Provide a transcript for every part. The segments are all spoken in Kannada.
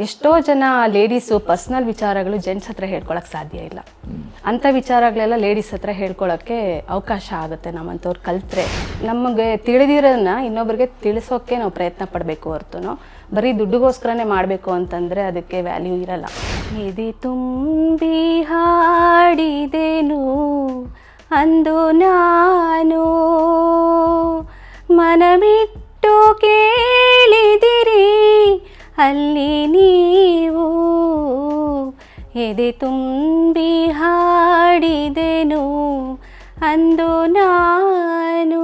ಎಷ್ಟೋ ಜನ ಲೇಡೀಸು ಪರ್ಸ್ನಲ್ ವಿಚಾರಗಳು ಜೆಂಟ್ಸ್ ಹತ್ರ ಹೇಳ್ಕೊಳಕ್ಕೆ ಸಾಧ್ಯ ಇಲ್ಲ. ಅಂಥ ವಿಚಾರಗಳೆಲ್ಲ ಲೇಡೀಸ್ ಹತ್ರ ಹೇಳ್ಕೊಳಕ್ಕೆ ಅವಕಾಶ ಆಗುತ್ತೆ ನಮ್ಮಂಥವ್ರು ಕಲ್ತ್ರೆ. ನಮಗೆ ತಿಳಿದಿರೋದನ್ನ ಇನ್ನೊಬ್ರಿಗೆ ತಿಳಿಸೋಕೆ ನಾವು ಪ್ರಯತ್ನ ಪಡಬೇಕು ಹೊರತು ಬರೀ ದುಡ್ಡುಗೋಸ್ಕರನೇ ಮಾಡಬೇಕು ಅಂತಂದರೆ ಅದಕ್ಕೆ ವ್ಯಾಲ್ಯೂ ಇರಲ್ಲ. ಎದೆ ತುಂಬಿ ಹಾಡಿದೆನು ಅಂದು ನಾನು. ಮನಬಿಟ್ಟು ಕೇಳಿದಿರಿ ಅಲ್ಲಿ ನೀವು ಎದೆ ತುಂಬಿ ಹಾಡಿದೆನು ಅಂದು ನಾನು.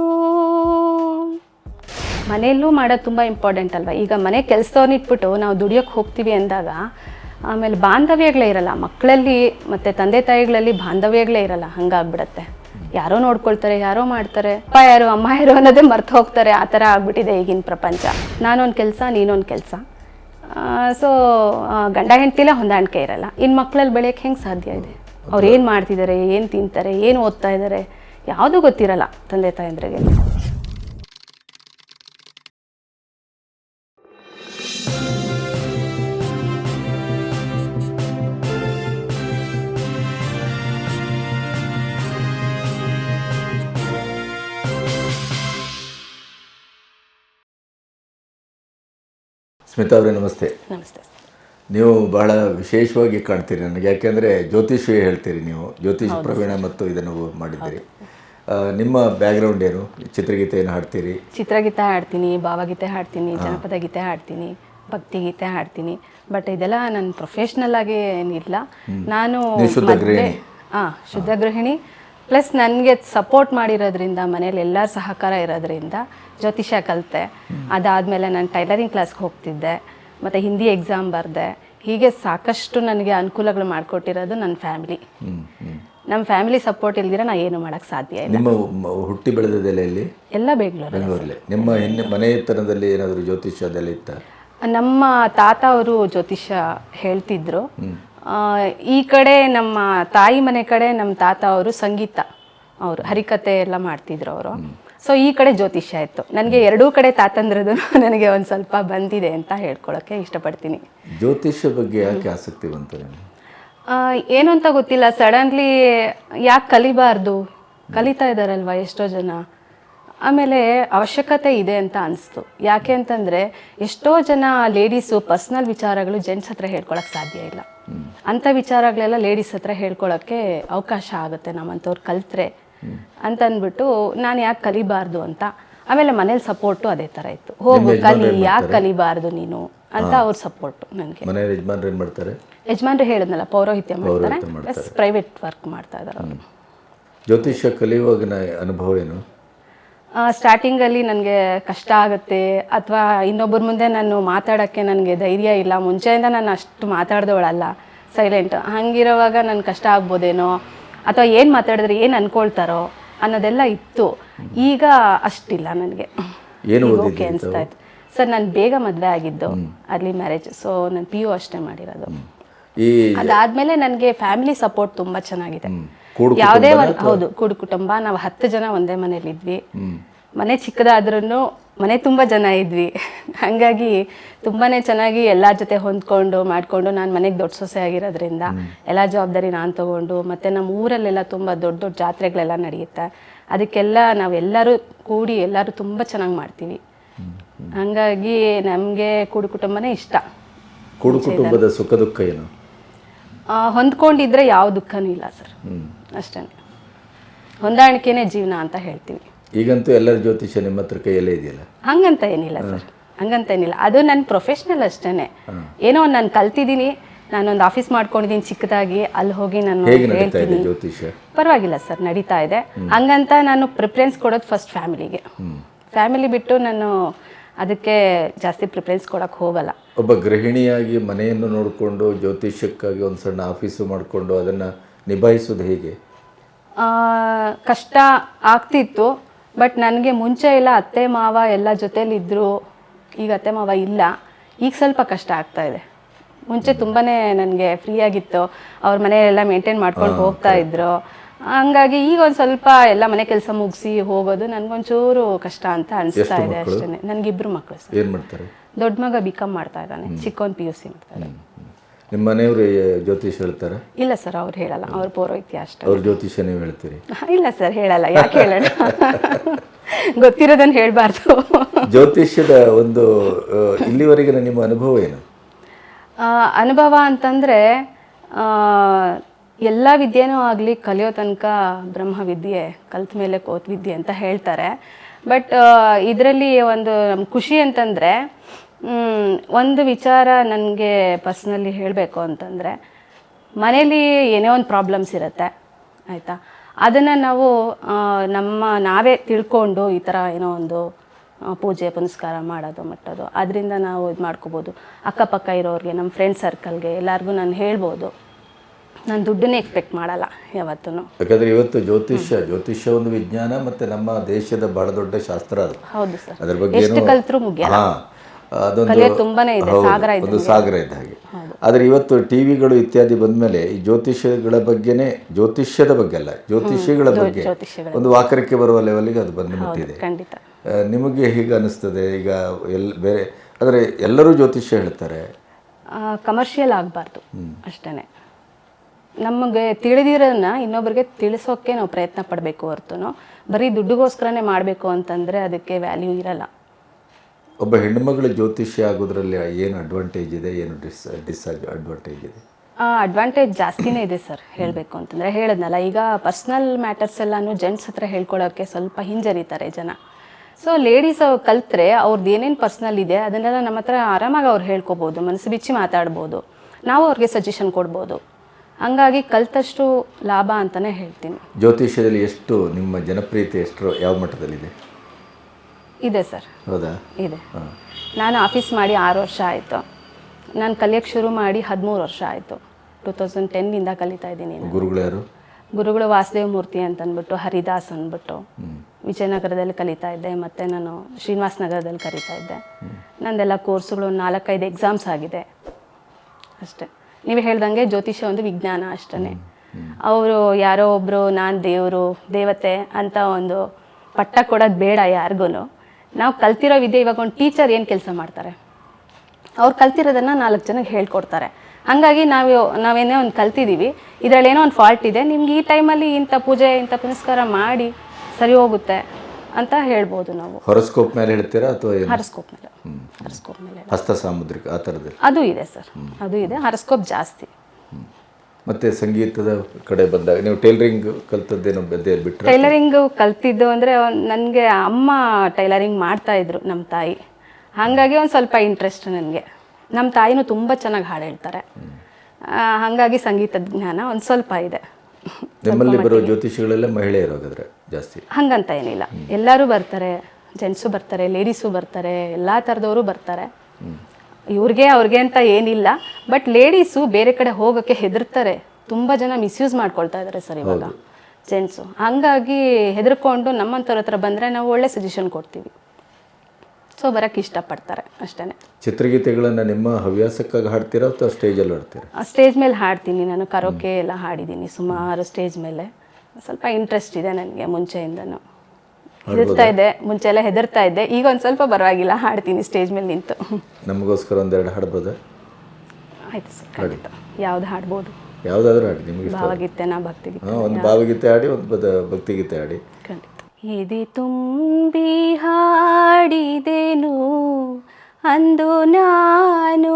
ಮನೆಯಲ್ಲೂ ಮಾಡೋದು ತುಂಬ ಇಂಪಾರ್ಟೆಂಟ್ ಅಲ್ವಾ? ಈಗ ಮನೆ ಕೆಲಸದವ್ರನ್ನ ಇಟ್ಬಿಟ್ಟು ನಾವು ದುಡಿಯೋಕ್ಕೆ ಹೋಗ್ತೀವಿ ಅಂದಾಗ, ಆಮೇಲೆ ಬಾಂಧವ್ಯಗಳೇ ಇರಲ್ಲ. ಮಕ್ಕಳಲ್ಲಿ ಮತ್ತು ತಂದೆ ತಾಯಿಗಳಲ್ಲಿ ಬಾಂಧವ್ಯಗಳೇ ಇರಲ್ಲ. ಹಂಗಾಗ್ಬಿಡತ್ತೆ. ಯಾರೋ ನೋಡ್ಕೊಳ್ತಾರೆ, ಯಾರೋ ಮಾಡ್ತಾರೆ. ಅಪ್ಪ ಯಾರು, ಅಮ್ಮ ಯಾರು ಅನ್ನೋದೇ ಮರ್ತು ಹೋಗ್ತಾರೆ. ಆ ಥರ ಆಗ್ಬಿಟ್ಟಿದೆ ಈಗಿನ ಪ್ರಪಂಚ. ನಾನೊಂದು ಕೆಲಸ, ನೀನೊಂದು ಕೆಲಸ. ಸೊ ಗಂಡ ಹೆಂಡ್ತಿಲೇ ಹೊಂದಾಣಿಕೆ ಇರಲ್ಲ. ಇನ್ನು ಮಕ್ಕಳಲ್ಲಿ ಬೆಳೆಯೋಕ್ಕೆ ಹೆಂಗೆ ಸಾಧ್ಯ ಇದೆ? ಅವ್ರು ಏನು ಮಾಡ್ತಿದ್ದಾರೆ ಏನು ತಿಂತಾರೆ, ಏನು ಓದ್ತಾ ಇದ್ದಾರೆ ಯಾವುದೂ ಗೊತ್ತಿರಲ್ಲ ತಂದೆ ತಾಯಂದ್ರಿಗೆ. ಸ್ಮಿತಾ ಅವರೇ ನಮಸ್ತೆ. ನಮಸ್ತೆ. ನೀವು ಬಹಳ ವಿಶೇಷವಾಗಿ ಕಾಣ್ತೀರಿ ನನಗೆ ಯಾಕೆಂದರೆ ಜ್ಯೋತಿಷಿ ಹೇಳ್ತೀರಿ ನೀವು ಜ್ಯೋತಿಷ್ ಪ್ರವೀಣ ಮತ್ತು ಇದನ್ನು ಮಾಡಿದ್ದೀರಿ. ನಿಮ್ಮ ಬ್ಯಾಕ್ಗ್ರೌಂಡ್ ಏನು? ಚಿತ್ರಗೀತೆಯನ್ನು ಹಾಡ್ತೀರಿ? ಚಿತ್ರಗೀತೆ ಹಾಡ್ತೀನಿ ಭಾವಗೀತೆ ಹಾಡ್ತೀನಿ ಜನಪದ ಗೀತೆ ಹಾಡ್ತೀನಿ ಭಕ್ತಿಗೀತೆ ಹಾಡ್ತೀನಿ ಬಟ್ ಇದೆಲ್ಲ ನನ್ನ ಪ್ರೊಫೆಷ್ನಲ್ ಆಗಿ ಏನಿಲ್ಲ ನಾನು ಹಾಂ ಶುದ್ಧ ಗೃಹಿಣಿ. ಪ್ಲಸ್ ನನಗೆ ಸಪೋರ್ಟ್ ಮಾಡಿರೋದ್ರಿಂದ ಮನೇಲಿ ಎಲ್ಲರ ಸಹಕಾರ ಇರೋದ್ರಿಂದ ಜ್ಯೋತಿಷ್ಯ ಕಲಿತೆ. ಅದಾದಮೇಲೆ ನಾನು ಟೈಲರಿಂಗ್ ಕ್ಲಾಸ್ಗೆ ಹೋಗ್ತಿದ್ದೆ. ಮತ್ತು ಹಿಂದಿ ಎಕ್ಸಾಮ್ ಬರೆದೆ. ಹೀಗೆ ಸಾಕಷ್ಟು ನನಗೆ ಅನುಕೂಲಗಳು ಮಾಡಿಕೊಟ್ಟಿರೋದು ನನ್ನ ಫ್ಯಾಮಿಲಿ. ನಮ್ಮ ಫ್ಯಾಮಿಲಿ ಸಪೋರ್ಟ್ ಇಲ್ದಿರ ನಾ ಏನು ಮಾಡಕ್ಕೆ ಸಾಧ್ಯ ಇಲ್ಲ. ನಿಮ್ಮ ಹುಟ್ಟಿ ಬೆಳೆದ ಎಲ್ಲಿ? ಎಲ್ಲ ಬೆಂಗಳೂರು ಬೆಂಗಳೂರಲ್ಲಿ. ನಿಮ್ಮ ಹೆಣ್ಣು ಮನೆತನದಲ್ಲಿ ಏನಾದರೂ ಜ್ಯೋತಿಷ್ಯದಲ್ಲಿ ಇತ್ತ? ನಮ್ಮ ತಾತ ಅವರು ಜ್ಯೋತಿಷ್ಯ ಹೇಳ್ತಿದ್ರು. ಈ ಕಡೆ ನಮ್ಮ ತಾಯಿ ಮನೆ ಕಡೆ ನಮ್ಮ ತಾತ ಅವರು ಸಂಗೀತ ಅವರು ಹರಿಕತೆ ಎಲ್ಲ ಮಾಡ್ತಿದ್ರು ಅವರು. ಸೊ ಈ ಕಡೆ ಜ್ಯೋತಿಷ್ಯ ಇತ್ತು. ನನಗೆ ಎರಡೂ ಕಡೆ ತಾತಂದ್ರದ್ದು ನನಗೆ ಒಂದು ಸ್ವಲ್ಪ ಬಂದಿದೆ ಅಂತ ಹೇಳ್ಕೊಳಕ್ಕೆ ಇಷ್ಟಪಡ್ತೀನಿ. ಜ್ಯೋತಿಷ್ಯ ಬಗ್ಗೆ ಯಾಕೆ ಆಸಕ್ತಿ ಬಂತು ಏನು ಅಂತ ಗೊತ್ತಿಲ್ಲ. ಸಡನ್ಲಿ ಯಾಕೆ ಕಲಿಬಾರ್ದು? ಕಲಿತಾ ಇದ್ದಾರಲ್ವ ಎಷ್ಟೋ ಜನ? ಆಮೇಲೆ ಅವಶ್ಯಕತೆ ಇದೆ ಅಂತ ಅನಿಸ್ತು. ಯಾಕೆ ಅಂತಂದರೆ ಎಷ್ಟೋ ಜನ ಲೇಡೀಸು ಪರ್ಸ್ನಲ್ ವಿಚಾರಗಳು ಜೆಂಟ್ಸ್ ಹತ್ರ ಹೇಳ್ಕೊಳಕ್ಕೆ ಸಾಧ್ಯ ಇಲ್ಲ. ಅಂಥ ವಿಚಾರಗಳೆಲ್ಲ ಲೇಡೀಸ್ ಹತ್ರ ಹೇಳ್ಕೊಳ್ಳೋಕ್ಕೆ ಅವಕಾಶ ಆಗುತ್ತೆ ನಮ್ಮಂಥವ್ರು ಕಲಿತ್ರೆ ಅಂತ ಅಂದ್ಬಿಟ್ಟು ನಾನು ಯಾಕೆ ಕಲಿಬಾರ್ದು ಅಂತ. ಆಮೇಲೆ ಮನೇಲಿ ಸಪೋರ್ಟು ಅದೇ ಥರ ಇತ್ತು. ಹೋಗು ಕಲಿ ಯಾಕೆ ಕಲಿಬಾರ್ದು ನೀನು ಅಂತ ಅವ್ರ ಸಪೋರ್ಟು ನನಗೆ. ಮನೆ ಯಜಮಾನ್ರು ಏನು ಮಾಡ್ತಾರೆ? ಯಜಮಾನ್ರು ಹೇಳಿದ್ನಲ್ಲ ಪೌರೋಹಿತ್ಯ ಮಾಡ್ತಾರೆ. ಪೌರೋಹಿತ್ಯ ಮಾಡ್ತಾರೆ. ಪ್ಲಸ್ ಪ್ರೈವೇಟ್ ವರ್ಕ್ ಮಾಡ್ತಾ ಇದ್ದಾರೆ ಅವರು. ಜ್ಯೋತಿಷ್ಯ ಕಲಿಯುವಾಗಿನ ಅನುಭವ ಏನು? ಸ್ಟಾರ್ಟಿಂಗಲ್ಲಿ ನನಗೆ ಕಷ್ಟ ಆಗುತ್ತೆ ಅಥವಾ ಇನ್ನೊಬ್ಬರ ಮುಂದೆ ನಾನು ಮಾತಾಡೋಕ್ಕೆ ನನಗೆ ಧೈರ್ಯ ಇಲ್ಲ. ಮುಂಚೆಯಿಂದ ನಾನು ಅಷ್ಟು ಮಾತಾಡ್ದವಳಲ್ಲ ಸೈಲೆಂಟ್ ಹಂಗಿರೋವಾಗ ನನಗೆ ಕಷ್ಟ ಆಗ್ಬೋದೇನೋ ಅಥವಾ ಏನು ಮಾತಾಡಿದ್ರೆ ಏನು ಅನ್ಕೊಳ್ತಾರೋ ಅನ್ನೋದೆಲ್ಲ ಇತ್ತು. ಈಗ ಅಷ್ಟಿಲ್ಲ ನನಗೆ. ಓಕೆ ಅನಿಸ್ತಾ ಇತ್ತು. ಸರ್ ನಾನು ಬೇಗ ಮದುವೆ ಆಗಿದ್ದು ಅರ್ಲಿ ಮ್ಯಾರೇಜ್ ಸೊ ನಾನು ಪಿ ಯು ಅಷ್ಟೇ ಮಾಡಿರೋದು. ಅದಾದ್ಮೇಲೆ ನನಗೆ ಫ್ಯಾಮಿಲಿ ಸಪೋರ್ಟ್ ತುಂಬಾ ಚೆನ್ನಾಗಿದೆ. ಯಾವುದೇ ಒಂದು ಹೌದು ಕೂಡು ಕುಟುಂಬ. ನಾವು ಹತ್ತು ಜನ ಒಂದೇ ಮನೇಲಿ ಇದ್ವಿ ಮನೆ ಚಿಕ್ಕದಾದ್ರೂ ಮನೆ ತುಂಬ ಜನ ಇದ್ವಿ. ಹಾಗಾಗಿ ತುಂಬಾನೇ ಚೆನ್ನಾಗಿ ಎಲ್ಲರ ಜೊತೆ ಹೊಂದ್ಕೊಂಡು ಮಾಡಿಕೊಂಡು ನಾನು ಮನೆಗೆ ದೊಡ್ಡ ಸೊಸೆ ಆಗಿರೋದ್ರಿಂದ ಎಲ್ಲ ಜವಾಬ್ದಾರಿ ನಾನು ತಗೊಂಡು ಮತ್ತು ನಮ್ಮ ಊರಲ್ಲೆಲ್ಲ ತುಂಬ ದೊಡ್ಡ ದೊಡ್ಡ ಜಾತ್ರೆಗಳೆಲ್ಲ ನಡೆಯುತ್ತೆ. ಅದಕ್ಕೆಲ್ಲ ನಾವೆಲ್ಲರೂ ಕೂಡಿ ಎಲ್ಲರೂ ತುಂಬ ಚೆನ್ನಾಗಿ ಮಾಡ್ತೀವಿ. ಹಾಗಾಗಿ ನಮಗೆ ಕೂಡು ಕುಟುಂಬನೇ ಇಷ್ಟ. ಕೂಡು ಕುಟುಂಬದ ಸುಖ ದುಃಖ ಏನು? ಹೊಂದ್ಕೊಂಡಿದ್ರೆ ಯಾವ ದುಃಖನೂ ಇಲ್ಲ ಸರ್. ಅಷ್ಟೇ. ಹೊಂದಾಣಿಕೆನೇ ಜೀವನ ಅಂತ ಹೇಳ್ತೀನಿ. ಈಗಂತೂ ಎಲ್ಲರ ಜ್ಯೋತಿಷ್ಯ ನಿಮ್ಮ ಹತ್ರ ಕೈಯಲ್ಲೇ ಇದೆಯಲ್ಲ? ಹಂಗಂತ ಏನಿಲ್ಲ ಸರ್. ಹಂಗಂತ ಏನಿಲ್ಲ. ಅದು ನನ್ನ ಪ್ರೊಫೆಷ್ನಲ್ ಅಷ್ಟೇ ಏನೋ ನಾನು ಕಲ್ತಿದ್ದೀನಿ ನಾನೊಂದು ಆಫೀಸ್ ಮಾಡ್ಕೊಂಡಿದ್ದೀನಿ ಚಿಕ್ಕದಾಗಿ ಅಲ್ಲಿ ಹೋಗಿ ನಾನು ಹೇಳ್ತೀನಿ. ಜ್ಯೋತಿಷ್ಯ? ಪರವಾಗಿಲ್ಲ ಸರ್ ನಡೀತಾ ಇದೆ. ಹಂಗಂತ ನಾನು ಪ್ರಿಫರೆನ್ಸ್ ಕೊಡೋದು ಫಸ್ಟ್ ಫ್ಯಾಮಿಲಿಗೆ ಫ್ಯಾಮಿಲಿ ಬಿಟ್ಟು ನಾನು ಅದಕ್ಕೆ ಜಾಸ್ತಿ ಪ್ರಿಫರೆನ್ಸ್ ಕೊಡಕ್ಕೆ ಹೋಗಲ್ಲ. ಒಬ್ಬ ಗೃಹಿಣಿಯಾಗಿ ಮನೆಯನ್ನು ನೋಡಿಕೊಂಡು ಜ್ಯೋತಿಷ್ಯಕ್ಕಾಗಿ ಒಂದು ಸಣ್ಣ ಆಫೀಸು ಮಾಡಿಕೊಂಡು ಅದನ್ನು ನಿಭಾಯಿಸೋದು ಹೇಗೆ? ಕಷ್ಟ ಆಗ್ತಿತ್ತು ಬಟ್ ನನಗೆ ಮುಂಚೆ ಎಲ್ಲ ಅತ್ತೆ ಮಾವ ಎಲ್ಲ ಜೊತೇಲಿದ್ದರು ಈಗ ಅತ್ತೆ ಮಾವ ಇಲ್ಲ. ಈಗ ಸ್ವಲ್ಪ ಕಷ್ಟ ಆಗ್ತಾ ಇದೆ. ಮುಂಚೆ ತುಂಬಾ ನನಗೆ ಫ್ರೀ ಆಗಿತ್ತು. ಅವ್ರ ಮನೆಯೆಲ್ಲ ಮೇಂಟೈನ್ ಮಾಡ್ಕೊಂಡು ಹೋಗ್ತಾ ಇದ್ರು. ಹಂಗಾಗಿ ಈಗ ಒಂದು ಸ್ವಲ್ಪ ಎಲ್ಲ ಮನೆ ಕೆಲಸ ಮುಗಿಸಿ ಹೋಗೋದು ನನಗೊಂಚೂರು ಕಷ್ಟ ಅಂತ ಅನಿಸ್ತಾ ಇದೆ ಅಷ್ಟೇ ನನಗಿಬ್ರು ಮಕ್ಕಳು ಸರ್. ಏನು ಮಾಡ್ತಾರೆ? ದೊಡ್ಡ ಮಗ ಬಿ ಕಾಮ್ ಮಾಡ್ತಾ ಇದ್ದಾನೆ. ಚಿಕ್ಕವನ್ ಪಿ ಯು ಸಿ ಮಾಡ್ತಾ ಇದ್ದಾನೆ. ನಿಮ್ಮ ಮನೆಯವರು ಜ್ಯೋತಿಷ್ ಹೇಳ್ತಾರೆ? ಇಲ್ಲ ಸರ್ ಅವ್ರು ಹೇಳಲ್ಲ. ಅವ್ರ ಪೌರೋಹಿತ್ಯ ಅಷ್ಟೇ. ಅವ್ರ ಜ್ಯೋತಿಷ್ಯ ನೀವು ಹೇಳ್ತೀರಿ? ಇಲ್ಲ ಸರ್ ಹೇಳಲ್ಲ. ಯಾಕೆ ಹೇಳೋಣ? ಗೊತ್ತಿರೋದನ್ನು ಹೇಳಬಾರ್ದು. ಜ್ಯೋತಿಷ್ಯದ ಒಂದು ಇಲ್ಲಿವರೆಗಿನ ನಿಮ್ಮ ಅನುಭವ ಏನು? ಅನುಭವ ಅಂತಂದರೆ ಎಲ್ಲ ವಿದ್ಯೆನೂ ಆಗಲಿ ಕಲಿಯೋ ತನಕ ಬ್ರಹ್ಮ ವಿದ್ಯೆ ಕಲ್ತ ಮೇಲೆ ಕೋತ್ ವಿದ್ಯೆ ಅಂತ ಹೇಳ್ತಾರೆ. ಬಟ್ ಇದರಲ್ಲಿ ಒಂದು ನಮ್ಮ ಖುಷಿ ಅಂತಂದರೆ ಒಂದು ವಿಚಾರ ನನಗೆ ಪರ್ಸ್ನಲಿ ಹೇಳಬೇಕು ಅಂತಂದರೆ ಮನೇಲಿ ಏನೇ ಒಂದು ಪ್ರಾಬ್ಲಮ್ಸ್ ಇರುತ್ತೆ ಆಯಿತಾ? ಅದನ್ನು ನಾವು ನಮ್ಮ ನಾವೇ ತಿಳ್ಕೊಂಡು ಈ ಥರ ಏನೋ ಒಂದು ಪೂಜೆ ಪುನಸ್ಕಾರ ಮಾಡೋದು ಮಟ್ಟೋದು ಅದರಿಂದ ನಾವು ಇದು ಮಾಡ್ಕೋಬೋದು. ಅಕ್ಕಪಕ್ಕ ಇರೋರಿಗೆ ನಮ್ಮ ಫ್ರೆಂಡ್ ಸರ್ಕಲ್ಗೆ ಎಲ್ಲರಿಗೂ ನಾನು ಹೇಳ್ಬೋದು. ನಾನು ದುಡ್ಡನ್ನೇ ಎಕ್ಸ್ಪೆಕ್ಟ್ ಮಾಡಲ್ಲ ಯಾವತ್ತೂ ಯಾಕಂದ್ರೆ ಇವತ್ತು ಜ್ಯೋತಿಷ್ಯ ಜ್ಯೋತಿಷ್ಯ ಒಂದು ವಿಜ್ಞಾನ ಮತ್ತೆ ನಮ್ಮ ದೇಶದ ಬಹಳ ದೊಡ್ಡ ಶಾಸ್ತ್ರ ಅದು. ಹೌದು ಸರ್. ಅದ್ರ ಬಗ್ಗೆ ಎಷ್ಟು ಕಲ್ತ್ರೂ ಮುಗಿಯಲ್ಲ. ಅದೊಂದು ಒಂದು ಸಾಗರ ಇದ್ದ ಹಾಗೆ. ಆದರೆ ಇವತ್ತು ಟಿವಿಗಳು ಇತ್ಯಾದಿ ಬಂದ್ಮೇಲೆ ಈ ಜ್ಯೋತಿಷ್ಯಗಳ ಬಗ್ಗೆನೇ ಜ್ಯೋತಿಷ್ಯದ ಬಗ್ಗೆ ಅಲ್ಲ ಜ್ಯೋತಿಷ್ಯಗಳ ಬಗ್ಗೆ ಒಂದು ವಾಕರಕ್ಕೆ ಬರುವ ಲೆವೆಲ್ಗೆ ಅದು ಬಂದು ಮುಟ್ಟಿದೆ ನಿಮಗೆ ಹೀಗೆ ಅನಿಸ್ತದೆ? ಈಗ ಎಲ್ ಬೇರೆ ಅಂದರೆ ಎಲ್ಲರೂ ಜ್ಯೋತಿಷ್ಯ ಹೇಳ್ತಾರೆ. ಕಮರ್ಷಿಯಲ್ ಆಗಬಾರ್ದು ಅಷ್ಟೇ ನಮಗೆ ತಿಳಿದಿರೋದನ್ನ ಇನ್ನೊಬ್ಬರಿಗೆ ತಿಳಿಸೋಕ್ಕೆ ನಾವು ಪ್ರಯತ್ನ ಪಡಬೇಕು ಹೊರತು ಬರೀ ದುಡ್ಡುಗೋಸ್ಕರನೇ ಮಾಡಬೇಕು ಅಂತಂದರೆ ಅದಕ್ಕೆ ವ್ಯಾಲ್ಯೂ ಇರಲ್ಲ. ಒಬ್ಬ ಹೆಣ್ಣುಮಗಳ ಜ್ಯೋತಿಷ್ಯ ಆಗೋದ್ರಲ್ಲಿ ಏನು ಅಡ್ವಾಂಟೇಜ್ ಇದೆ ಏನು ಡಿಸ್ ಡಿಸ್ ಅಡ್ವಾಂಟೇಜ್ ಇದೆ? ಅಡ್ವಾಂಟೇಜ್ ಜಾಸ್ತಿನೇ ಇದೆ ಸರ್ ಹೇಳಬೇಕು ಅಂತಂದರೆ. ಹೇಳಿದ್ನಲ್ಲ ಈಗ ಪರ್ಸ್ನಲ್ ಮ್ಯಾಟರ್ಸ್ ಎಲ್ಲಾನು ಜೆಂಟ್ಸ್ ಹತ್ರ ಹೇಳ್ಕೊಳ್ಳೋಕ್ಕೆ ಸ್ವಲ್ಪ ಹಿಂಜರಿತಾರೆ ಜನ. ಸೊ ಲೇಡೀಸ್ ಕಲ್ತ್ರೆ ಅವ್ರದ್ದು ಏನೇನು ಪರ್ಸ್ನಲ್ ಇದೆ ಅದನ್ನೆಲ್ಲ ನಮ್ಮ ಹತ್ರ ಆರಾಮಾಗಿ ಅವ್ರು ಹೇಳ್ಕೊಬೋದು ಮನಸ್ಸು ಬಿಚ್ಚಿ ಮಾತಾಡ್ಬೋದು. ನಾವು ಅವ್ರಿಗೆ ಸಜೆಷನ್ ಕೊಡ್ಬೋದು. ಹಂಗಾಗಿ ಕಲ್ತಷ್ಟು ಲಾಭ ಅಂತಲೇ ಹೇಳ್ತೀನಿ. ಜ್ಯೋತಿಷ್ಯದಲ್ಲಿ ಎಷ್ಟು ನಿಮ್ಮ ಜನಪ್ರಿಯತೆ ಎಷ್ಟು ಯಾವ ಮಟ್ಟದಲ್ಲಿದೆ? ಇದೆ ಸರ್. ಹೌದಾ? ಇದೆ. ನಾನು ಆಫೀಸ್ ಮಾಡಿ ಆರು ವರ್ಷ ಆಯಿತು. ನಾನು ಕಲಿಯೋಕ್ಕೆ ಶುರು ಮಾಡಿ ಹದಿಮೂರು ವರ್ಷ ಆಯಿತು. ಟೂ ತೌಸಂಡ್ ಟೆನ್ನಿಂದ ಕಲಿತಾ ಇದ್ದೀನಿ ನಾನು. ಗುರುಗಳು ಯಾರು? ಗುರುಗಳು ವಾಸುದೇವ ಮೂರ್ತಿ ಅಂತ ಅಂದ್ಬಿಟ್ಟು ಹರಿದಾಸ್ ಅಂದ್ಬಿಟ್ಟು. ವಿಜಯನಗರದಲ್ಲಿ ಕಲಿತಾ ಇದ್ದೆ ಮತ್ತು ನಾನು ಶ್ರೀನಿವಾಸ ನಗರದಲ್ಲಿ ಕಲಿತಾ ಇದ್ದೆ. ನಂದೆಲ್ಲ ಕೋರ್ಸುಗಳು ನಾಲ್ಕೈದು ಎಕ್ಸಾಮ್ಸ್ ಆಗಿದೆ. ಅಷ್ಟೇ. ನೀವು ಹೇಳ್ದಂಗೆ ಜ್ಯೋತಿಷ್ಯ ಒಂದು ವಿಜ್ಞಾನ ಅಷ್ಟೇ ಅವರು ಯಾರೋ ಒಬ್ಬರು ನಾನು ದೇವರು ದೇವತೆ ಅಂತ ಒಂದು ಪಟ್ಟ ಕೊಡೋದು ಬೇಡ ಯಾರಿಗೂ ನಾವು ಕಲ್ತಿರೋ ವಿದ್ಯೆ ಇವಾಗ ಒಂದು ಟೀಚರ್ ಏನು ಕೆಲಸ ಮಾಡ್ತಾರೆ? ಅವ್ರು ಕಲ್ತಿರೋದನ್ನು ನಾಲ್ಕು ಜನಕ್ಕೆ ಹೇಳ್ಕೊಡ್ತಾರೆ. ಹಾಗಾಗಿ ನಾವು ನಾವೇನೇ ಒಂದು ಕಲ್ತಿದ್ದೀವಿ ಇದರಲ್ಲಿ ಏನೋ ಒಂದು ಫಾಲ್ಟ್ ಇದೆ ನಿಮ್ಗೆ ಈ ಟೈಮಲ್ಲಿ ಇಂಥ ಪೂಜೆ ಇಂಥ ಪುನಸ್ಕಾರ ಮಾಡಿ ಸರಿ ಹೋಗುತ್ತೆ ಅಂತ ಹೇಳ್ಬೋದು ನಾವು. ಹೊರಸ್ಕೋಪ್ ಮೇಲೆ ಹೇಳ್ತೀರಾ ಅಥವಾ ಹರಸ್ಕೋಪ್ ಮೇಲೆ. ಹರಸ್ಕೋಪ್ ಮೇಲೆ ಹಸ್ತ ಸಾಮುದ್ರಿಕ ಆ ಥರದಲ್ಲಿ ಅದು ಇದೆ ಸರ್. ಅದು ಇದೆ. ಹರಸ್ಕೋಪ್ ಜಾಸ್ತಿ. ಮತ್ತೆ ಸಂಗೀತದ ಕಡೆ ಬಂದಾಗ ನೀವು ಟೈಲರಿಂಗ್ ಕಲ್ತದ್ದೇನು ಬಿಟ್ಟರೆ ಟೈಲರಿಂಗ್ ಕಲ್ತಿದ್ದು ಅಂದ್ರೆ ನನಗೆ ಅಮ್ಮ ಟೈಲರಿಂಗ್ ಮಾಡ್ತಾ ಇದ್ರು ನಮ್ಮ ತಾಯಿ. ಹಾಗಾಗಿ ಒಂದು ಸ್ವಲ್ಪ ಇಂಟ್ರೆಸ್ಟ್ ನನಗೆ. ನಮ್ಮ ತಾಯಿನೂ ತುಂಬ ಚೆನ್ನಾಗಿ ಹಾಡು ಹೇಳ್ತಾರೆ. ಹಾಗಾಗಿ ಸಂಗೀತದ ಜ್ಞಾನ ಒಂದು ಸ್ವಲ್ಪ ಇದೆ. ನಿಮ್ಮಲ್ಲಿ ಬರೋ ಜ್ಯೋತಿಷಿಗಳೆಲ್ಲ ಮಹಿಳೆಯರು ಹಾಗಾದ್ರೆ ಜಾಸ್ತಿ? ಹಂಗಂತ ಏನಿಲ್ಲ. ಎಲ್ಲರೂ ಬರ್ತಾರೆ ಜೆಂಟ್ಸು ಬರ್ತಾರೆ ಲೇಡೀಸು ಬರ್ತಾರೆ ಎಲ್ಲ ಥರದವರು ಬರ್ತಾರೆ. ಇವ್ರಿಗೆ ಅವ್ರಿಗೆ ಅಂತ ಏನಿಲ್ಲ. ಬಟ್ ಲೇಡೀಸು ಬೇರೆ ಕಡೆ ಹೋಗೋಕ್ಕೆ ಹೆದರ್ತಾರೆ. ತುಂಬ ಜನ ಮಿಸ್ಯೂಸ್ ಮಾಡ್ಕೊಳ್ತಾ ಇದ್ದಾರೆ ಸರ್ ಇವಾಗ ಜೆಂಟ್ಸು ಹಂಗಾಗಿ ಹೆದರ್ಕೊಂಡು ನಮ್ಮಂಥವ್ರ ಹತ್ರ ಬಂದರೆ ನಾವು ಒಳ್ಳೆ ಸಜೆಷನ್ ಕೊಡ್ತೀವಿ. ಸೊ ಬರೋಕ್ಕೆ ಇಷ್ಟಪಡ್ತಾರೆ ಅಷ್ಟೇ ಚಿತ್ರಗೀತೆಗಳನ್ನು ನಿಮ್ಮ ಹವ್ಯಾಸಕ್ಕಾಗಿ ಹಾಡ್ತೀರಾ ಅಥವಾ ಸ್ಟೇಜಲ್ಲಿ ಹಾಡ್ತೀರಾ? ಸ್ಟೇಜ್ ಮೇಲೆ ಹಾಡ್ತೀನಿ ನಾನು. ಕರೋಕೆ ಎಲ್ಲ ಹಾಡಿದ್ದೀನಿ ಸುಮಾರು ಸ್ಟೇಜ್ ಮೇಲೆ. ಸ್ವಲ್ಪ ಇಂಟ್ರೆಸ್ಟ್ ಇದೆ ನನಗೆ ಮುಂಚೆಯಿಂದನೂ. ಹೆದರ್ತಾ ಇದೆ ಮುಂಚೆ ಎಲ್ಲ ಹೆದರ್ತಾ ಇದ್ದೆ ಈಗ ಒಂದು ಸ್ವಲ್ಪ ಪರವಾಗಿಲ್ಲ ಹಾಡ್ತೀನಿ ಸ್ಟೇಜ್ ಮೇಲೆ ನಿಂತು. ನಮಗೋಸ್ಕರ ಒಂದೆರಡು ಹಾಡ್ಬೋದಾ? ಆಯ್ತು ಸರ್ ಖಂಡಿತ. ಯಾವ್ದು ಹಾಡ್ಬೋದು? ಯಾವುದಾದ್ರೂ ಹಾಡಿ ನಿಮಗೆ ಭಾವಗೀತೆ ನಾ ಭಕ್ತಿಗೀತೆ ಒಂದು ಭಾವಗೀತೆ ಹಾಡಿ ಒಂದು ಭಕ್ತಿಗೀತೆ ಹಾಡಿ. ಖಂಡಿತ. ಎದೆ ತುಂಬಿ ಹಾಡಿದೆನು ಅಂದು ನಾನು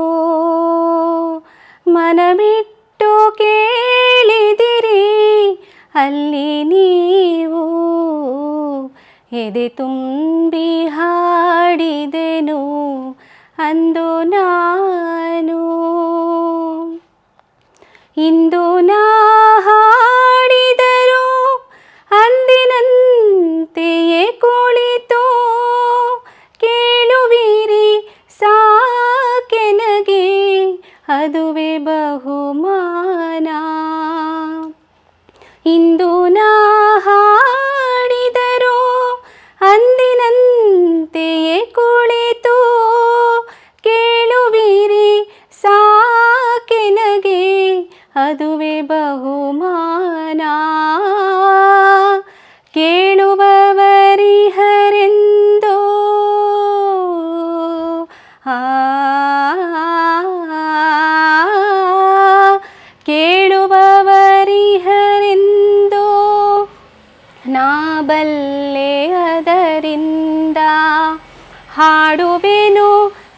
ಮನಬಿಟ್ಟು ಕೇಳಿದಿರಿ ಅಲ್ಲಿ ನೀವು ಎದೆ ತುಂಬಿ ಹಾಡಿದೆನು ಅಂದು ನಾನು. ಇಂದು ನಾ ಅದರಿಂದ ಹಾಡುವೆನು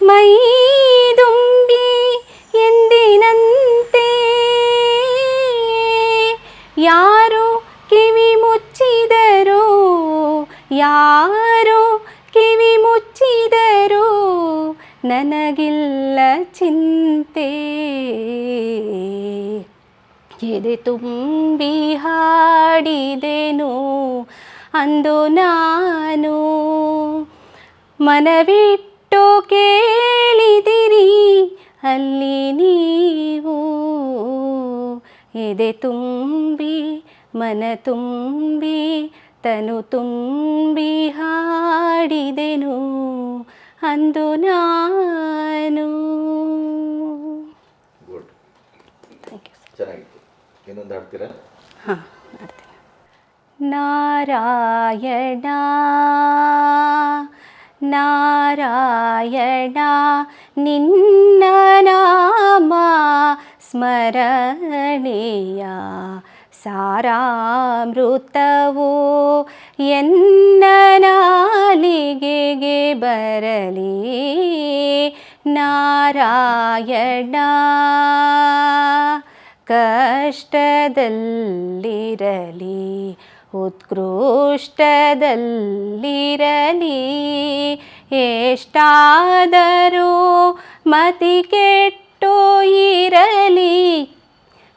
ಮೈದುಂಬಿ ಎಂದಿನಂತೆ. ಯಾರು ಕಿವಿ ಮುಚ್ಚಿದರು, ಯಾರು ಕಿವಿ ಮುಚ್ಚಿದರು ನನಗಿಲ್ಲ ಚಿಂತೆ. ಎದೆ ತುಂಬಿ ಹಾಡಿದೆನು ಅಂದು ನಾನು ಮನವಿಟ್ಟು ಕೇಳಿದಿರಿ ಅಲ್ಲಿ ನೀವು ಎದೆ ತುಂಬಿ ಮನ ತುಂಬಿ ತನು ತುಂಬಿ ಹಾಡಿದೆನು ಅಂದು ನಾನು. ಗುಡ್ ಥ್ಯಾಂಕ್ ಯು ಚೆನ್ನಾಗಿತ್ತು. ಇನ್ನೊಂದು ಹಾಡ್ತೀರಾ? ಹಾಂ. ನಾರಾಯಣ ನಾರಾಯಣ ನಿನ್ನ ನಾಮ ಸ್ಮರಣೀಯ ಸಾರಾಮೃತವು ಎನ್ನ ಬರಲಿ. ನಾರಾಯಣ ಕಷ್ಟದಲ್ಲಿರಲಿ. ಉತ್ಕೃಷ್ಟದಲ್ಲಿರಲಿ. ಎಷ್ಟಾದರೂ ಮತಿ ಕೆಟ್ಟು ಇರಲಿ.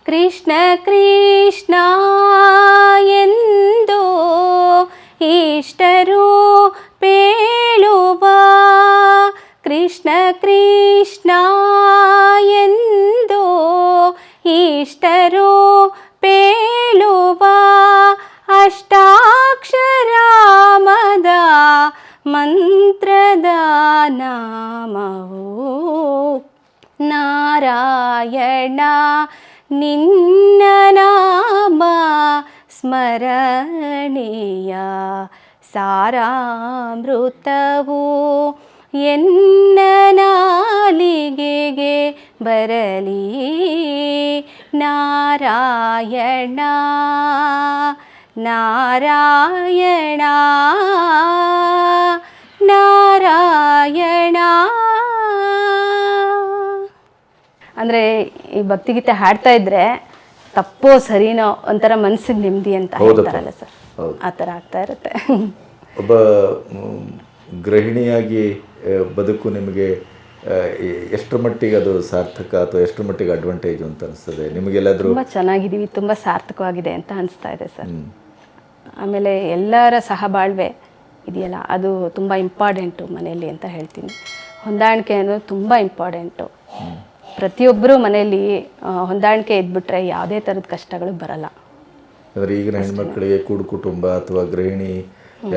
ಕೃಷ್ಣ ಕೃಷ್ಣ ಎಂದು ಇಷ್ಟರು ಪೇಳುವ. ಕೃಷ್ಣ ಕೃಷ್ಣ ಎಂದು ಇಷ್ಟರು ನಾಮವು. ನಾರಾಯಣ ನಿನ್ನ ನಾಮ ಸ್ಮರಣೀಯ. ಸಾರಾಮೃತವು ಎನ್ನ ನಾಲಿಗೆಗೆ ಬರಲಿ. ನಾರಾಯಣ ನಾರಾಯಣ. ನಾರಾಯಣ. ಅಂದರೆ ಈ ಭಕ್ತಿಗೀತೆ ಹಾಡ್ತಾ ಇದ್ರೆ ತಪ್ಪೋ ಸರಿನೋ ಒಂಥರ ಮನಸ್ಸಿಗೆ ನೆಮ್ಮದಿ ಅಂತ. ಹೇಳ್ತಾರಲ್ಲ ಸರ್. ಆ ಥರ ಆಗ್ತಾ ಇರುತ್ತೆ. ಒಬ್ಬ ಗೃಹಿಣಿಯಾಗಿ ಬದುಕು ನಿಮಗೆ ಎಷ್ಟು ಎಷ್ಟರ ಮಟ್ಟಿಗೆ ಅದು ಸಾರ್ಥಕ ಅಥವಾ ಎಷ್ಟರ ಮಟ್ಟಿಗೆ ಅಡ್ವಾಂಟೇಜ್ ಅಂತ ಅನಿಸ್ತದೆ? ನಿಮಗೆಲ್ಲಾದರೂ ತುಂಬ ಚೆನ್ನಾಗಿದ್ದೀವಿ ತುಂಬ ಸಾರ್ಥಕವಾಗಿದೆ ಅಂತ ಅನಿಸ್ತಾ ಇದೆ ಸರ್. ಆಮೇಲೆ ಎಲ್ಲರ ಸಹಬಾಳ್ವೆ ಇದೆಯಲ್ಲ? ಅದು ತುಂಬ ಇಂಪಾರ್ಟೆಂಟು ಮನೆಯಲ್ಲಿ ಅಂತ ಹೇಳ್ತೀನಿ. ಹೊಂದಾಣಿಕೆ ಅನ್ನೋದು ತುಂಬ ಇಂಪಾರ್ಟೆಂಟು ಪ್ರತಿಯೊಬ್ಬರು ಮನೆಯಲ್ಲಿ ಹೊಂದಾಣಿಕೆ ಇದ್ಬಿಟ್ರೆ ಯಾವುದೇ ಥರದ ಕಷ್ಟಗಳು ಬರಲ್ಲ. ಅಂದರೆ ಈಗಿನ ಹೆಣ್ಮಕ್ಳಿಗೆ ಕೂಡು ಕುಟುಂಬ ಅಥವಾ ಗೃಹಿಣಿ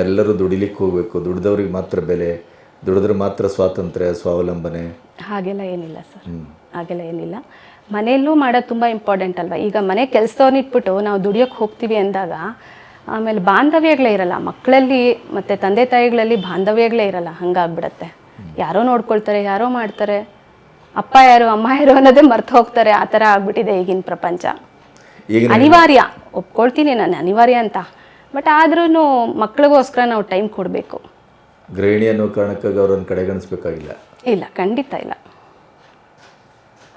ಎಲ್ಲರೂ ದುಡಿಲಿಕ್ಕೆ ಹೋಗಬೇಕು. ದುಡಿದವ್ರಿಗೆ ಮಾತ್ರ ಬೆಲೆ ದುಡಿದ್ರೆ ಮಾತ್ರ ಸ್ವಾತಂತ್ರ್ಯ ಸ್ವಾವಲಂಬನೆ. ಹಾಗೆಲ್ಲ ಏನಿಲ್ಲ ಸರ್. ಹಾಗೆಲ್ಲ ಏನಿಲ್ಲ. ಮನೆಯಲ್ಲೂ ಮಾಡೋದು ತುಂಬ ಇಂಪಾರ್ಟೆಂಟ್ ಅಲ್ವಾ? ಈಗ ಮನೆ ಕೆಲಸದವ್ರನ್ನ ಇಟ್ಬಿಟ್ಟು ನಾವು ದುಡಿಯೋಕ್ಕೆ ಹೋಗ್ತೀವಿ ಅಂದಾಗ ಆಮೇಲೆ ಬಾಂಧವ್ಯಗಳೇ ಇರಲ್ಲ. ಮಕ್ಕಳಲ್ಲಿ ಮತ್ತು ತಂದೆ ತಾಯಿಗಳಲ್ಲಿ ಬಾಂಧವ್ಯಗಳೇ ಇರಲ್ಲ. ಹಂಗಾಗ್ಬಿಡತ್ತೆ. ಯಾರೋ ನೋಡ್ಕೊಳ್ತಾರೆ ಯಾರೋ ಮಾಡ್ತಾರೆ. ಅಪ್ಪ ಯಾರು ಅಮ್ಮ ಯಾರು ಅನ್ನೋದೇ ಮರ್ತು ಹೋಗ್ತಾರೆ. ಆ ಥರ ಆಗ್ಬಿಟ್ಟಿದೆ ಈಗಿನ ಪ್ರಪಂಚ. ಅನಿವಾರ್ಯ. ಒಪ್ಕೊಳ್ತೀನಿ ನಾನು ಅನಿವಾರ್ಯ ಅಂತ. ಬಟ್ ಆದ್ರೂ ಮಕ್ಳಿಗೋಸ್ಕರ ನಾವು ಟೈಮ್ ಕೊಡಬೇಕು. ಗೃಹಿಣಿ ಅನ್ನೋ ಕಾರಣಕ್ಕಾಗಿ ಅವ್ರನ್ನ ಕಡೆಗಣಿಸ್ಬೇಕಾಗಿಲ್ಲ. ಇಲ್ಲ ಖಂಡಿತ ಇಲ್ಲ.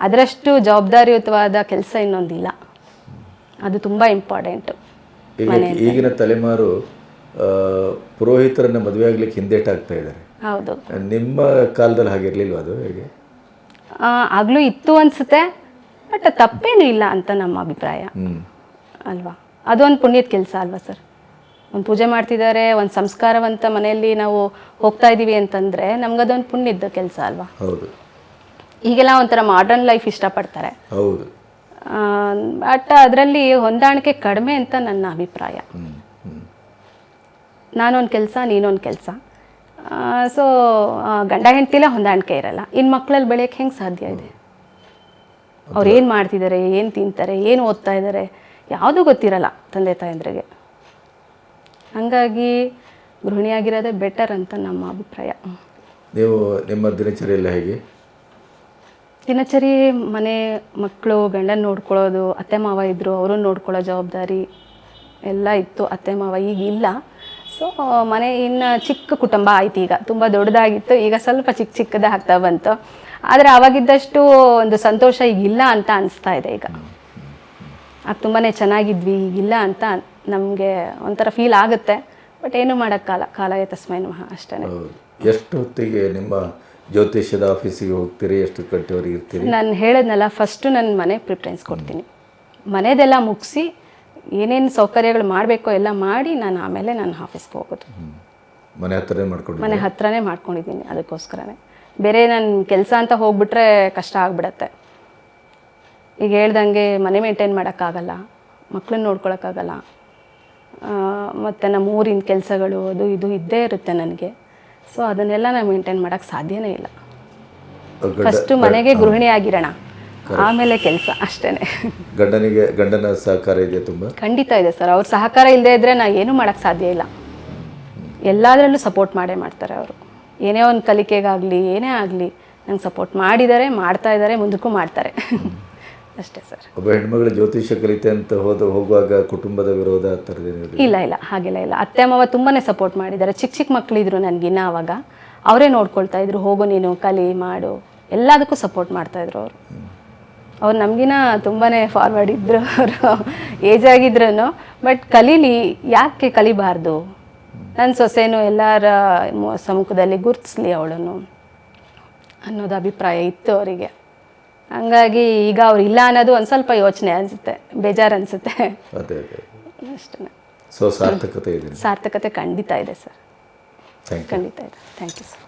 ಅದರಷ್ಟು ಜವಾಬ್ದಾರಿಯುತವಾದ ಕೆಲಸ ಇನ್ನೊಂದಿಲ್ಲ. ಅದು ತುಂಬ ಇಂಪಾರ್ಟೆಂಟು ಈಗಿನ ತಲೆಮಾರು ಪುರೋಹಿತರನ್ನ ಮದುವೆ ಆಗ್ಲಿಕ್ಕೆ ಹಿಂದೇಟಾಗ್ತಾ ಇದ್ದಾರೆ. ಹೌದು. ನಿಮ್ಮ ಕಾಲದಲ್ಲಿ ಹಾಗಿರ್ಲಿಲ್ವಾ ಅದು ಹೇಗೆ? ಆಗ್ಲೂ ಇತ್ತು ಅನ್ಸುತ್ತೆ ಬಟ್ ತಪ್ಪೇನು ಇಲ್ಲ ಅಂತ ನಮ್ಮ ಅಭಿಪ್ರಾಯ. ಅಲ್ವಾ? ಅದೊಂದು ಪುಣ್ಯದ ಕೆಲಸ ಅಲ್ವಾ ಸರ್? ಒಂದು ಪೂಜೆ ಮಾಡ್ತಿದ್ದಾರೆ ಒಂದು ಸಂಸ್ಕಾರವಂತ ಮನೆಯಲ್ಲಿ ನಾವು ಹೋಗ್ತಾ ಇದ್ದೀವಿ ಅಂತಂದರೆ ನಮ್ಗದೊಂದು ಪುಣ್ಯದ ಕೆಲಸ ಅಲ್ವಾ? ಹೌದು. ಈಗೆಲ್ಲ ಒಂಥರ ಮಾಡರ್ನ್ ಲೈಫ್ ಇಷ್ಟಪಡ್ತಾರೆ. ಹೌದು. ಬಟ್ ಅದರಲ್ಲಿ ಹೊಂದಾಣಿಕೆ ಕಡಿಮೆ ಅಂತ ನನ್ನ ಅಭಿಪ್ರಾಯ. ನಾನೊಂದು ಕೆಲಸ, ನೀನೊಂದು ಕೆಲಸ. ಸೊ ಗಂಡ ಹೆಂಡ್ತಿಲೇ ಹೊಂದಾಣಿಕೆ ಇರಲ್ಲ. ಇನ್ನು ಮಕ್ಕಳಲ್ಲಿ ಬೆಳೆಯೋಕ್ಕೆ ಹೆಂಗೆ ಸಾಧ್ಯ ಇದೆ? ಅವ್ರು ಏನು ಮಾಡ್ತಿದ್ದಾರೆ ಏನು ತಿಂತಾರೆ, ಏನು ಓದ್ತಾ ಇದ್ದಾರೆ ಯಾವುದೂ ಗೊತ್ತಿರಲ್ಲ ತಂದೆ ತಾಯಂದ್ರಿಗೆ. ಹಾಗಾಗಿ ಗೃಹಿಣಿಯಾಗಿರೋದೇ ಬೆಟರ್ ಅಂತ ನಮ್ಮ ಅಭಿಪ್ರಾಯ. ನೀವು ನಿಮ್ಮ ದಿನಚರಿಯೆಲ್ಲ ಹೇಗೆ? ದಿನಚರಿ ಮನೆ ಮಕ್ಕಳು ಗಂಡನ ನೋಡ್ಕೊಳ್ಳೋದು, ಅತ್ತೆ, ಮಾವ ಇದ್ದರು ಅವರು ನೋಡ್ಕೊಳ್ಳೋ ಜವಾಬ್ದಾರಿ ಎಲ್ಲ ಇತ್ತು, ಅತ್ತೆ, ಮಾವ ಈಗ ಇಲ್ಲ. ಸೊ ಮನೆ ಇನ್ನು ಚಿಕ್ಕ ಕುಟುಂಬ ಆಯ್ತು ಈಗ. ತುಂಬ ದೊಡ್ಡದಾಗಿತ್ತು. ಈಗ ಸ್ವಲ್ಪ ಚಿಕ್ಕ ಚಿಕ್ಕದೇ ಆಗ್ತಾ ಬಂತು. ಆದರೆ ಅವಾಗಿದ್ದಷ್ಟು ಒಂದು ಸಂತೋಷ ಈಗ ಇಲ್ಲ ಅಂತ ಅನಿಸ್ತಾ ಇದೆ ಈಗ. ಆಗ ತುಂಬಾ ಚೆನ್ನಾಗಿದ್ವಿ ಈಗಿಲ್ಲ ಅಂತ ನಮಗೆ ಒಂಥರ ಫೀಲ್ ಆಗುತ್ತೆ. ಬಟ್ ಏನು ಮಾಡೋಕ್ಕಾಲ ಕಾಲ ತಸ್ಮೈ ನಮಃ. ಅಷ್ಟೇ ಎಷ್ಟು ಹೊತ್ತಿಗೆ ನಿಮ್ಮ ಜ್ಯೋತಿಷ್ಯದ ಆಫೀಸಿಗೆ ಹೋಗ್ತೀರಿ ಎಷ್ಟು ಗಂಟೆವರೆಗೆ ಇರ್ತೀರಿ? ನಾನು ಹೇಳದ್ನಲ್ಲ ಫಸ್ಟು ನನ್ನ ಮನೆ ಪ್ರಿಫರೆನ್ಸ್ ಕೊಡ್ತೀನಿ. ಮನೆದೆಲ್ಲ ಮುಗಿಸಿ ಏನೇನು ಸೌಕರ್ಯಗಳು ಮಾಡಬೇಕೋ ಎಲ್ಲ ಮಾಡಿ ನಾನು ಆಮೇಲೆ ನಾನು ಆಫೀಸ್ಗೆ ಹೋಗೋದು. ಮನೆ ಹತ್ರನೇ ಮಾಡ್ಕೊಂಡು ಮನೆ ಹತ್ರನೇ ಮಾಡ್ಕೊಂಡಿದ್ದೀನಿ ಅದಕ್ಕೋಸ್ಕರನೇ. ಬೇರೆ ನನ್ನ ಕೆಲಸ ಅಂತ ಹೋಗ್ಬಿಟ್ರೆ ಕಷ್ಟ ಆಗ್ಬಿಡತ್ತೆ. ಈಗ ಹೇಳ್ದಂಗೆ ಮನೆ ಮೇಂಟೈನ್ ಮಾಡೋಕ್ಕಾಗಲ್ಲ ಮಕ್ಕಳನ್ನ ನೋಡ್ಕೊಳಕ್ಕಾಗಲ್ಲ. ಮತ್ತು ನಮ್ಮ ಊರಿನ ಕೆಲಸಗಳು ಅದು ಇದು ಇದ್ದೇ ಇರುತ್ತೆ ನನಗೆ. ಸೊ ಅದನ್ನೆಲ್ಲ ನಾವು ಮೇಂಟೈನ್ ಮಾಡೋಕ್ಕೆ ಸಾಧ್ಯನೇ ಇಲ್ಲ. ಫಸ್ಟ್ ಮನೆಗೆ ಗೃಹಿಣಿ ಆಗಿರೋಣ. ಆಮೇಲೆ ಕೆಲಸ ಅಷ್ಟೇ ಗಂಡನಿಗೆ ಗಂಡನ ಸಹಕಾರ ಇದೆ ತುಂಬ? ಖಂಡಿತ ಇದೆ ಸರ್. ಅವ್ರ ಸಹಕಾರ ಇಲ್ಲದೆ ಇದ್ದರೆ ನಾ ಏನೂ ಮಾಡೋಕ್ಕೆ ಸಾಧ್ಯ ಇಲ್ಲ. ಎಲ್ಲದರಲ್ಲೂ ಸಪೋರ್ಟ್ ಮಾಡೇ ಮಾಡ್ತಾರೆ ಅವರು. ಏನೇ ಒಂದು ಕಲಿಕೆಗಾಗಲಿ ಏನೇ ಆಗಲಿ ನಂಗೆ ಸಪೋರ್ಟ್ ಮಾಡಿದ್ದಾರೆ ಮಾಡ್ತಾ ಇದ್ದಾರೆ ಮುಂದಕ್ಕೂ ಮಾಡ್ತಾರೆ. ಅಷ್ಟೇ ಸರ್. ಒಬ್ಬ ಹೆಣ್ಮಗಳು ಜ್ಯೋತಿಷ್ಯ ಕಲಿತೆ ಅಂತ ಹೋದ ಹೋಗುವಾಗ ಕುಟುಂಬದ ವಿರೋಧ ಆ ಇಲ್ಲ ಇಲ್ಲ ಹಾಗೆಲ್ಲ ಇಲ್ಲ. ಅತ್ತೆ ಮಾವ ತುಂಬಾ ಸಪೋರ್ಟ್ ಮಾಡಿದ್ದಾರೆ. ಚಿಕ್ಕ ಚಿಕ್ಕ ಮಕ್ಕಳಿದ್ರು ನನಗಿನ್ನ ಅವಾಗ ಅವರೇ ನೋಡ್ಕೊಳ್ತಾ ಇದ್ರು ಹೋಗು ನೀನು ಕಲಿ ಮಾಡು. ಎಲ್ಲದಕ್ಕೂ ಸಪೋರ್ಟ್ ಮಾಡ್ತಾಯಿದ್ರು ಅವರು. ಅವ್ರು ನಮಗಿನ ತುಂಬಾ ಫಾರ್ವರ್ಡ್ ಇದ್ದರು ಅವರು. ಏಜ್ ಆಗಿದ್ರು ಬಟ್ ಕಲೀಲಿ ಯಾಕೆ ಕಲಿಬಾರ್ದು? ನನ್ನ ಸೊಸೆನೂ ಎಲ್ಲರ ಸಮ್ಮುಖದಲ್ಲಿ ಗುರ್ತಿಸ್ಲಿ ಅವಳನ್ನು ಅನ್ನೋದು ಅಭಿಪ್ರಾಯ ಇತ್ತು ಅವರಿಗೆ. ಹಂಗಾಗಿ ಈಗ ಅವ್ರು ಇಲ್ಲ ಅನ್ನೋದು ಒಂದು ಸ್ವಲ್ಪ ಯೋಚನೆ ಅನಿಸುತ್ತೆ ಬೇಜಾರು ಅನಿಸುತ್ತೆ. ಅದೇ ಅದೇ ಅಷ್ಟೇ ಸೊ ಸಾರ್ಥಕತೆ ಇದೆ. ಸಾರ್ಥಕತೆ ಖಂಡಿತ ಇದೆ ಸರ್. ಖಂಡಿತ ಇದೆ. Thank you sir